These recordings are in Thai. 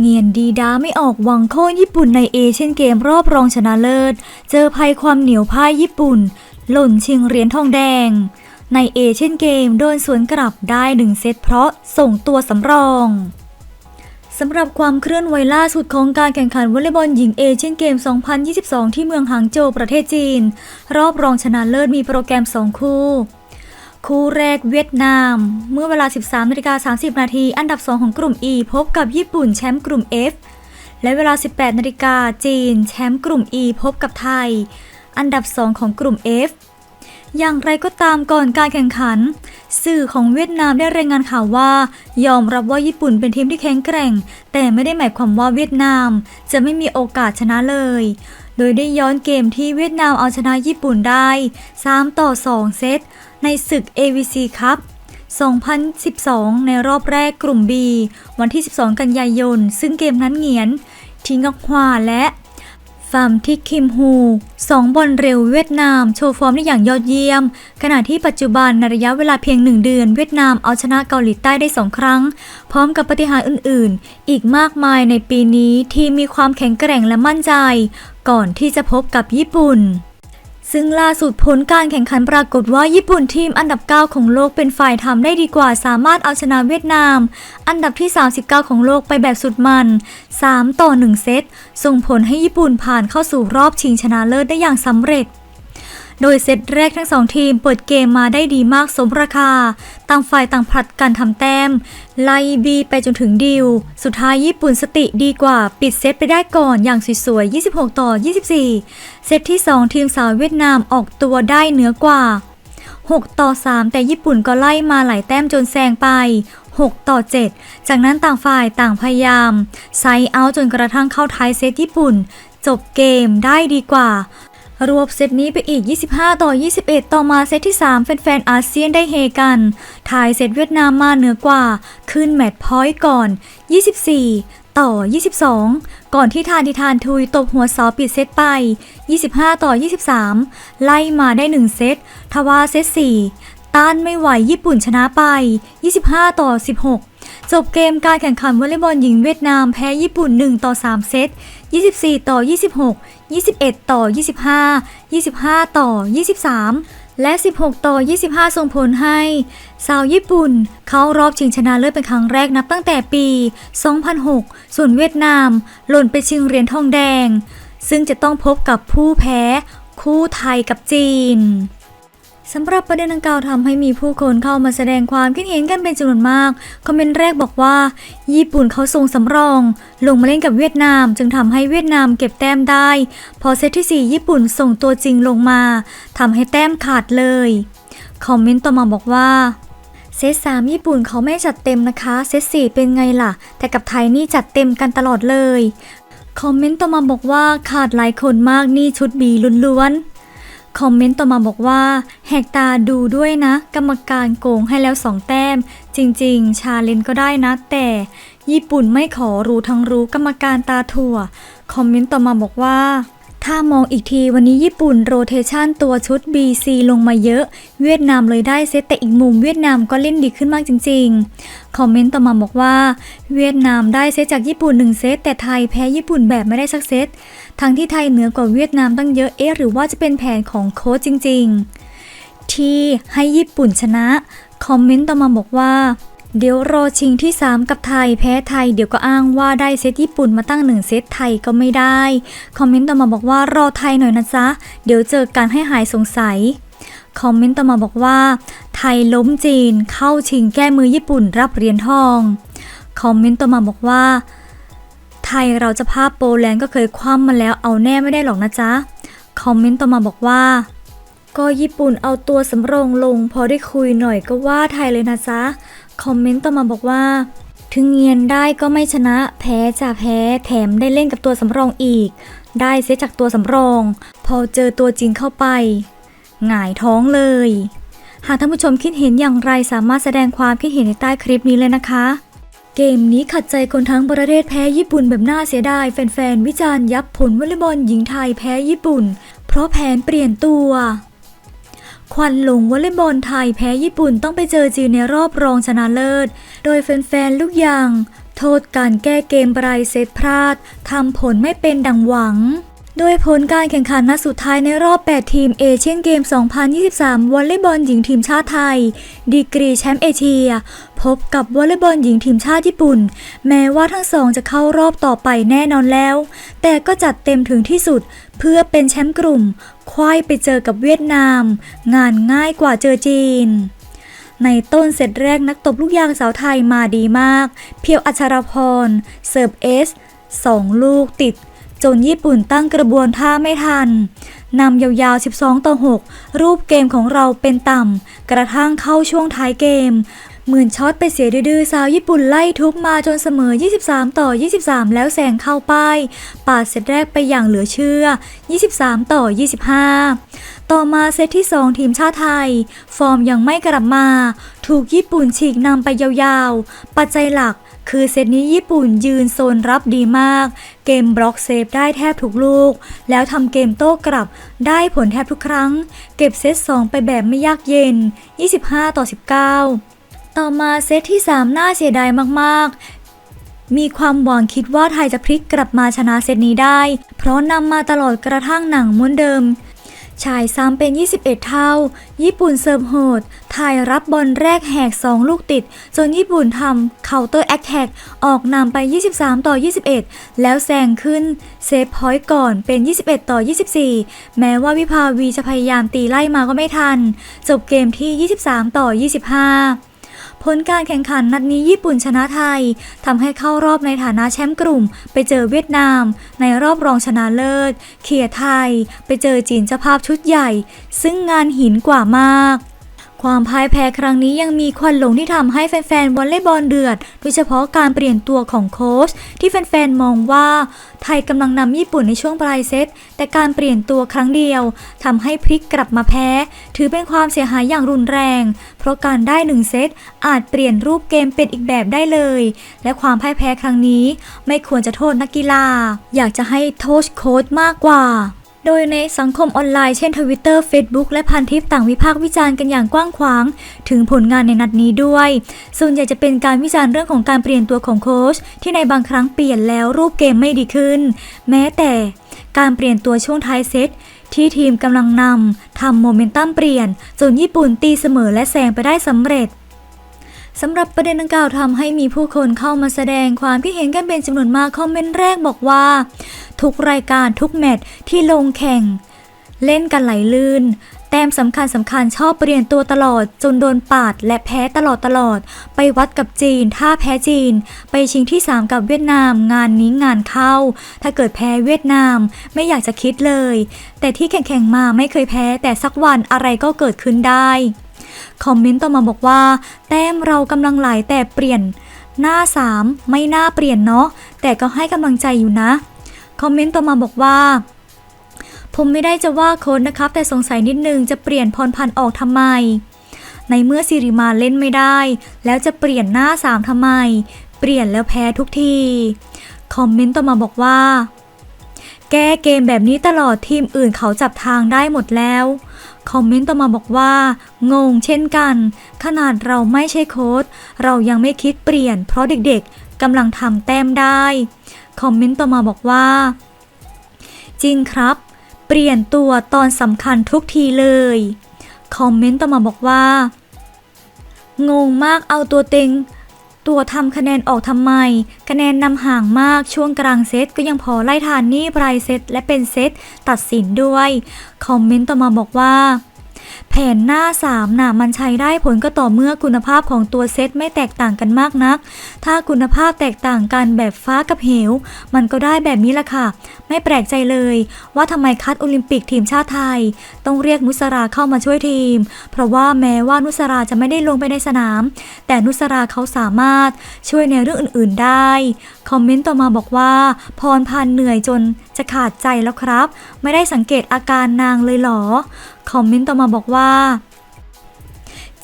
เงียนดีดาไม่ออกหวังโค่นญี่ปุ่นในเอเชียนเกมรอบรองชนะเลิศ เจอภัยความเหนียวพ่ายญี่ปุ่น หล่นชิงเหรียญทองแดง ในเอเชียนเกมโดนสวนกลับได้หนึ่งเซตเพราะส่งตัวสำรองสำหรับความเคลื่อนไหวล่าสุดของการแข่งขันวอลเลย์บอลหญิงเอเชียนเกม 2022 ที่เมืองหางโจวประเทศจีน รอบรองชนะเลิศมีโปรแกรม 2 คู่ คู่แรกเวียดนาม เมื่อเวลา 13นาฬิกา30 นาที อันดับ 2 ของกลุ่ม E พบกับญี่ปุ่นแชมป์กลุ่ม F และเวลา 18นาฬิกาจีน แชมป์กลุ่ม E พบกับไทย อันดับ 2 ของกลุ่ม F อย่างไรก็ตามก่อนการแข่งขัน สื่อของเวียดนามได้รายงานข่าวว่า ยอมรับว่าญี่ปุ่นเป็นทีมที่แข็งแกร่ง แต่ไม่ได้หมายความว่าเวียดนาม จะไม่มีโอกาสชนะเลย โดยได้ย้อนเกมที่เวียดนามเอาชนะญี่ปุ่นได้ 3 ต่อ 2 เซต ในศึก AVC ครับ2012 ในรอบแรกกลุ่ม B วันที่ 12 กันยายน ซึ่งเกมนั้นเหงียน ทิงกฮวาและ ฟามทิกคิมฮูสองบอลเร็วเวียดนาม โชว์ฟอร์มได้อย่างยอดเยี่ยม ขณะที่ปัจจุบันในระยะเวลาเพียงหนึ่งเดือน เวียดนามเอาชนะเกาหลีใต้ได้สองครั้ง พร้อมกับปฏิหารอื่นๆ อีกมากมายในปีนี้ที่มีความแข็งแกร่งและมั่นใจ ก่อนที่จะพบกับญี่ปุ่น ซึ่งล่าสุดผลการแข่งขันปรากฏว่าญี่ปุ่นทีมอันดับ 9 ของโลกเป็นฝ่ายทำได้ดีกว่า สามารถเอาชนะเวียดนาม อันดับที่ 39 ของโลกไปแบบสุดมัน 3 ต่อ 1 เซต ส่งผลให้ญี่ปุ่นผ่านเข้าสู่รอบชิงชนะเลิศได้อย่างสำเร็จ โดยเซตแรกทั้งสองทีมเปิดเกมมาได้ดีมากสมราคา ต่างฝ่ายต่างผลัดกันทำแต้ม ไล่บีไปจนถึงดิว สุดท้ายญี่ปุ่นสติดีกว่า ปิดเซตไปได้ก่อนอย่างสวยๆ 26 ต่อ 24 เซตที่ 2 ทีมสาวเวียดนามออกตัวได้เหนือกว่า 6 ต่อ 3 แต่ญี่ปุ่นก็ไล่มาหลายแต้มจนแซงไป 6 ต่อ 7 จากนั้นต่างฝ่ายต่างพยายามไซเอาจนกระทั่งเข้าท้ายเซตญี่ปุ่น จบเกมได้ดีกว่า รวบเซตนี้ไปอีก 25 ต่อ 21 ต่อมาเซตที่ 3 แฟนๆอาเซียนได้เฮกันถ่ายเซตเวียดนามมาเหนือกว่า ขึ้นแมตช์พอยต์ก่อน 24 ต่อ 22 ก่อนที่ทานทิทานทุยตบหัวเสาปิดเซตไป 25 ต่อ 23 ไล่มาได้ 1 เซต ทว่าเซต 4 ต้านไม่ไหวญี่ปุ่นชนะไป 25 ต่อ 16จบเกมการแข่งขันวอลเลย์บอลหญิงเวียดนามแพ้ญี่ปุ่น 1 ต่อ 3 เซต 24 ต่อ 26 21 ต่อ 25 25 ต่อ 23 และ 16 ต่อ 25 ส่งผลให้ สาวญี่ปุ่น เข้ารอบชิงชนะเลิศเป็นครั้งแรกนับตั้งแต่ปี 2006 ส่วนเวียดนาม หล่นไปชิงเหรียญทองแดง ซึ่งจะต้องพบกับผู้แพ้ คู่ไทยกับจีน สำหรับประเด็นดังกล่าวทำให้มีผู้คนเข้ามาแสดงความคิดเห็นกันเป็นจำนวนมาก คอมเมนต์แรกบอกว่า ญี่ปุ่นเขาส่งสำรอง ลงมาเล่นกับเวียดนาม จึงทำให้เวียดนามเก็บแต้มได้ พอเซตที่ 4 ญี่ปุ่นส่งตัวจริงลงมาทำให้แต้มขาดเลย คอมเมนต์ต่อมาบอกว่าเซตสามญี่ปุ่นเขาไม่จัดเต็มนะคะ เซตสี่เป็นไงล่ะ แต่กับไทยนี่จัดเต็มกันตลอดเลย คอมเมนต์ต่อมาบอกว่าขาดหลายคนมากนี่ชุดบีล้วนๆ คอมเมนต์ต่อมาบอกว่า แหกตาดูด้วยนะ กรรมการโกงให้แล้วสองแต้ม จริง ๆ ชาเลนก็ได้นะ แต่ญี่ปุ่นไม่ขอรู้ทั้งรู้กรรมการตาถั่ว คอมเมนต์ต่อมาบอกว่า ถ้ามองอีกทีวันนี้ญี่ปุ่นโรเทชันตัวชุด BC ลงมาเยอะ เวียดนามเลยได้เซตแต่อีกมุมเวียดนามก็เล่นดีขึ้นมากจริง ๆ คอมเมนต์ต่อมาบอกว่า เวียดนามได้เซตจากญี่ปุ่น 1 เซตแต่ไทยแพ้ญี่ปุ่นแบบไม่ได้สักเซต ทั้งที่ไทยเหนือกว่าเวียดนามตั้งเยอะเอ๊ะหรือว่าจะเป็นแผนของโค้ชจริง ๆ ที่ให้ญี่ปุ่นชนะ คอมเมนต์ต่อมาบอกว่า เดี๋ยวรอชิงที่ 3 กับไทยแพ้ไทย เดี๋ยวก็อ้างว่าได้เซตญี่ปุ่นมาตั้งหนึ่งเซตไทยก็ไม่ได้ คอมเมนต์ต่อมาบอกว่ารอไทยหน่อยนะจ๊ะ เดี๋ยวเจอกันให้หายสงสัย คอมเมนต์ต่อมาบอกว่า ไทยล้มจีนเข้าชิงแก้มือญี่ปุ่นรับเหรียญทอง คอมเมนต์ต่อมาบอกว่า ไทยเราจะภาพโปแลนด์ก็เคยคว่ำมาแล้วเอาแน่ไม่ได้หรอกนะจ๊ะ คอมเมนต์ต่อมาบอกว่า ก็ญี่ปุ่นเอาตัวสำรองลง พอได้คุยหน่อยก็ว่าไทยเลยนะจ๊ะ คอมเมนต์ต่อมาบอกว่า ถึงเงียนได้ก็ไม่ชนะ แพ้จะแพ้ แถมได้เล่นกับตัวสำรองอีก ได้เซตจากตัวสำรอง พอเจอตัวจริงเข้าไป หงายท้องเลย หากท่านผู้ชมคิดเห็นอย่างไรสามารถแสดงความคิดเห็นในใต้คลิปนี้เลยนะคะ เกมนี้ขัดใจคนทั้งประเทศแพ้ญี่ปุ่นแบบน่าเสียดาย แฟนๆ วิจารณ์ยับผลวอลเลย์บอลหญิงไทยแพ้ญี่ปุ่น เพราะแผนเปลี่ยนตัว ควันหลงวอลเลย์บอลไทยแพ้ญี่ปุ่นต้องไปเจอจีนในรอบรองชนะเลิศ โดยแฟนๆ ลูกยาง โทษการแก้เกมไบรเซตพลาดทำผลไม่เป็นดังหวัง โดยผลการแข่งขันนัดสุดท้ายในรอบ 8 ทีมเอเชียนเกม 2023 วอลเลย์บอลหญิงทีมชาติไทย ดีกรีแชมป์เอเชีย พบกับวอลเลย์บอลหญิงทีมชาติญี่ปุ่น แม้ว่าทั้งสองจะเข้ารอบต่อไปแน่นอนแล้ว แต่ก็จัดเต็มถึงที่สุดเพื่อเป็นแชมป์กลุ่ม ควายไปเจอกับเวียดนาม งานง่ายกว่าเจอจีนในต้นเซตแรกนักตบลูกยางสาวไทยมาดีมาก เพียวอัชรพร เสิร์ฟเอส สองลูกติด จนญี่ปุ่นตั้งกระบวนท่าไม่ทันนำยาวๆ 12 ต่อ 6 รูปเกมของเราเป็นต่ำ กระทั่งเข้าช่วงท้ายเกม หมื่นช็อตไปเสียดื้อสาวญี่ปุ่นไล่ทุบมาจนเสมอ 23 ต่อ 23 แล้วแซงเข้าป้าย ปาดเซตแรกไปอย่างเหลือเชื่อ 23 ต่อ 25 ต่อมาเซตที่ 2 ทีมชาติไทย ฟอร์มยังไม่กลับมา ถูกญี่ปุ่นฉีกนำไปยาวๆ ปัจจัยหลักคือเซตนี้ญี่ปุ่นยืนโซนรับดีมาก เกมบล็อกเซฟได้แทบทุกลูก แล้วทำเกมโต้กลับได้ผลแทบทุกครั้ง เก็บเซต2ไปแบบไม่ยากเย็น 25 ต่อ 19 ต่อมาเซตที่ 3 น่าเสียดายมากๆ มีความหวังคิดว่าไทยจะพลิกกลับมาชนะเซตนี้ได้ เพราะนำมาตลอดกระทั่งหนังม้วนเดิมชายซ้ำเป็น 21 เท่า ญี่ปุ่นเซิร์ฟโหด ไทยรับบอลแรกแหก 2 ลูกติด จนญี่ปุ่นทำเคาน์เตอร์แอคแท็กออกนำไป 23 ต่อ 21 แล้วแซงขึ้น เซฟพอยต์ก่อนเป็น 21 ต่อ 24 แม้ว่าวิภาวีจะพยายามตีไล่มาก็ไม่ทัน จบเกมที่ 23 ต่อ 25 ผลการแข่งขันนัดนี้ญี่ปุ่นชนะไทยทำให้เข้ารอบในฐานะแชมป์กลุ่ม ไปเจอเวียดนาม ในรอบรองชนะเลิศ เขียไทย ไปเจอจีนเจ้าภาพชุดใหญ่ ซึ่งงานหินกว่ามาก ความพ่ายแพ้ครั้งนี้ยังมีควันหลงที่ทำให้แฟนๆวอลเลย์บอลเดือด โดยเฉพาะการเปลี่ยนตัวของโค้ชที่แฟนๆมองว่าไทยกำลังนำญี่ปุ่นในช่วงปลายเซต แต่การเปลี่ยนตัวครั้งเดียวทำให้พลิกกลับมาแพ้ ถือเป็นความเสียหายอย่างรุนแรง เพราะการได้หนึ่งเซตอาจเปลี่ยนรูปเกมเป็นอีกแบบได้เลย และความพ่ายแพ้ครั้งนี้ ไม่ควรจะโทษนักกีฬา อยากจะให้โทษโค้ชมากกว่า โดยในสังคมออนไลน์เช่นทวิตเตอร์ Facebook และพันทิปต่างวิพากษ์วิจารณ์กันอย่างกว้างขวาง ถึงผลงานในนัดนี้ด้วย ส่วนใหญ่จะเป็นการวิจารณ์เรื่องของการเปลี่ยนตัวของโค้ชที่ในบางครั้งเปลี่ยนแล้วรูปเกมไม่ดีขึ้น แม้แต่การเปลี่ยนตัวช่วงท้ายเซตที่ทีมกำลังนำทำโมเมนตัมเปลี่ยน จนญี่ปุ่นตีเสมอและแซงไปได้สำเร็จ สำหรับประเด็นดังกล่าวทำให้มีผู้คนเข้ามาแสดงความคิดเห็นกันเป็นจำนวนมากคอมเมนต์แรกบอกว่า ทุกรายการทุกแมตช์ที่ลงแข่ง เล่นกันไหลลื่น แต้มสำคัญสำคัญชอบเปลี่ยนตัวตลอด จนโดนปาดและแพ้ตลอดตลอด ไปวัดกับจีน ถ้าแพ้จีน ไปชิงที่ 3 กับเวียดนาม งานนี้งานเข้า ถ้าเกิดแพ้เวียดนาม ไม่อยากจะคิดเลย แต่ที่แข่งๆมาไม่เคยแพ้ แต่สักวันอะไรก็เกิดขึ้นได้ คอมเมนต์ต่อมาบอกว่า แต้มเรากำลังไหลแต่เปลี่ยน หน้า 3 ไม่น่าเปลี่ยนเนาะแต่ก็ให้กำลังใจอยู่นะ คอมเมนต์ต่อมาบอกว่า ผมไม่ได้จะว่าโค้ดนะครับ แต่สงสัยนิดนึงจะเปลี่ยนพรพันธ์ออกทำไม ในเมื่อสิริมาเล่นไม่ได้ แล้วจะเปลี่ยนหน้า 3ทำไม เปลี่ยนแล้วแพ้ทุกทีคอมเมนต์ต่อมาบอกว่า แก้เกมแบบนี้ตลอดทีมอื่นเขาจับทางได้หมดแล้ว คอมเมนต์ต่อมาบอกว่า งงเช่นกัน ขนาดเราไม่ใช่โค้ดเรายังไม่คิดเปลี่ยน เพราะเด็กๆกำลังทำแต้มได้ คอมเมนต์ต่อมาบอกว่า จริงครับ เปลี่ยนตัวตอนสำคัญทุกทีเลย คอมเมนต์ต่อมาบอกว่า งงมากเอาตัวเต็ง ตัวทำคะแนนออกทำไม คะแนนนำห่างมากช่วงกลางเซตก็ยังพอไล่ทานนี่ปลายเซตและเป็นเซตตัดสินด้วย คอมเมนต์ต่อมาบอกว่า แผนหน้า 3 น่ะ มันใช้ได้ผลก็ต่อเมื่อคุณภาพของตัวเซตไม่แตกต่างกันมากนัก ถ้าคุณภาพแตกต่างกันแบบฟ้ากับเหว มันก็ได้แบบนี้ละค่ะ ไม่แปลกใจเลย ว่าทำไมคัดโอลิมปิกทีมชาติไทย ต้องเรียกนุสราเข้ามาช่วยทีม เพราะว่าแม้ว่านุสราจะไม่ได้ลงไปในสนาม แต่นุสราเขาสามารถช่วยในเรื่องอื่น ๆได้ คอมเมนต์ต่อมาบอกว่า พรพันเหนื่อยจนจะขาดใจแล้วครับ ไม่ได้สังเกตอาการนางเลยเหรอ คอมเมนต์ต่อมาบอกว่า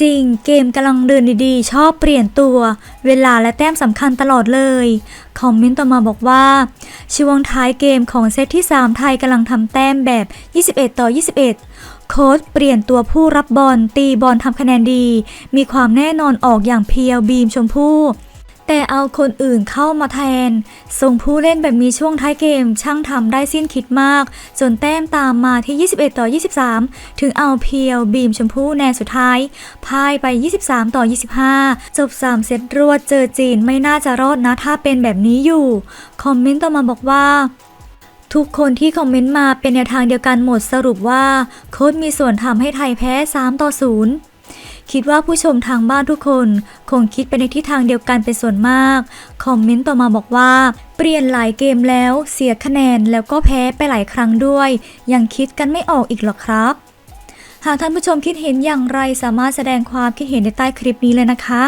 จริงเกมกำลังเดินดีๆ ชอบเปลี่ยนตัว เวลาและแต้มสำคัญตลอดเลย คอมเมนต์ต่อมาบอกว่า ช่วงท้ายเกมของเซตที่ 3 ไทยกำลังทำแต้มแบบ 21 ต่อ 21 โค้ชเปลี่ยนตัวผู้รับบอลตีบอลทำคะแนนดี มีความแน่นอนออกอย่างเพียวบีมชมพู่ แต่เอาคนอื่นเข้ามาแทน ส่งผู้เล่นแบบมีช่วงท้ายเกม ช่างทำได้สิ้นคิดมาก จนแต้มตามมาที่ 21 ต่อ 23 ถึงเอาเพียวบีมชมพู่แนนสุดท้ายพ่ายไป 23 ต่อ 25 จบ 3 เซตรวดเจอจีนไม่น่าจะรอดนะถ้าเป็นแบบนี้อยู่ คอมเมนต์ต่อมาบอกว่าทุกคนที่คอมเมนต์มาเป็นแนวทางเดียวกันหมดสรุปว่า โค้ชมีส่วนทำให้ไทยแพ้ 3 ต่อ 0 คิดว่าผู้ชมทางบ้านทุกคนคงคิดไปในทิศทางเดียวกันเป็นส่วนมาก คอมเมนต์ต่อมาบอกว่า เปลี่ยนหลายเกมแล้วเสียคะแนนแล้วก็แพ้ไปหลายครั้งด้วย ยังคิดกันไม่ออกอีกหรอครับ หากท่านผู้ชมคิดเห็นอย่างไรสามารถแสดงความคิดเห็นในใต้คลิปนี้เลยนะคะ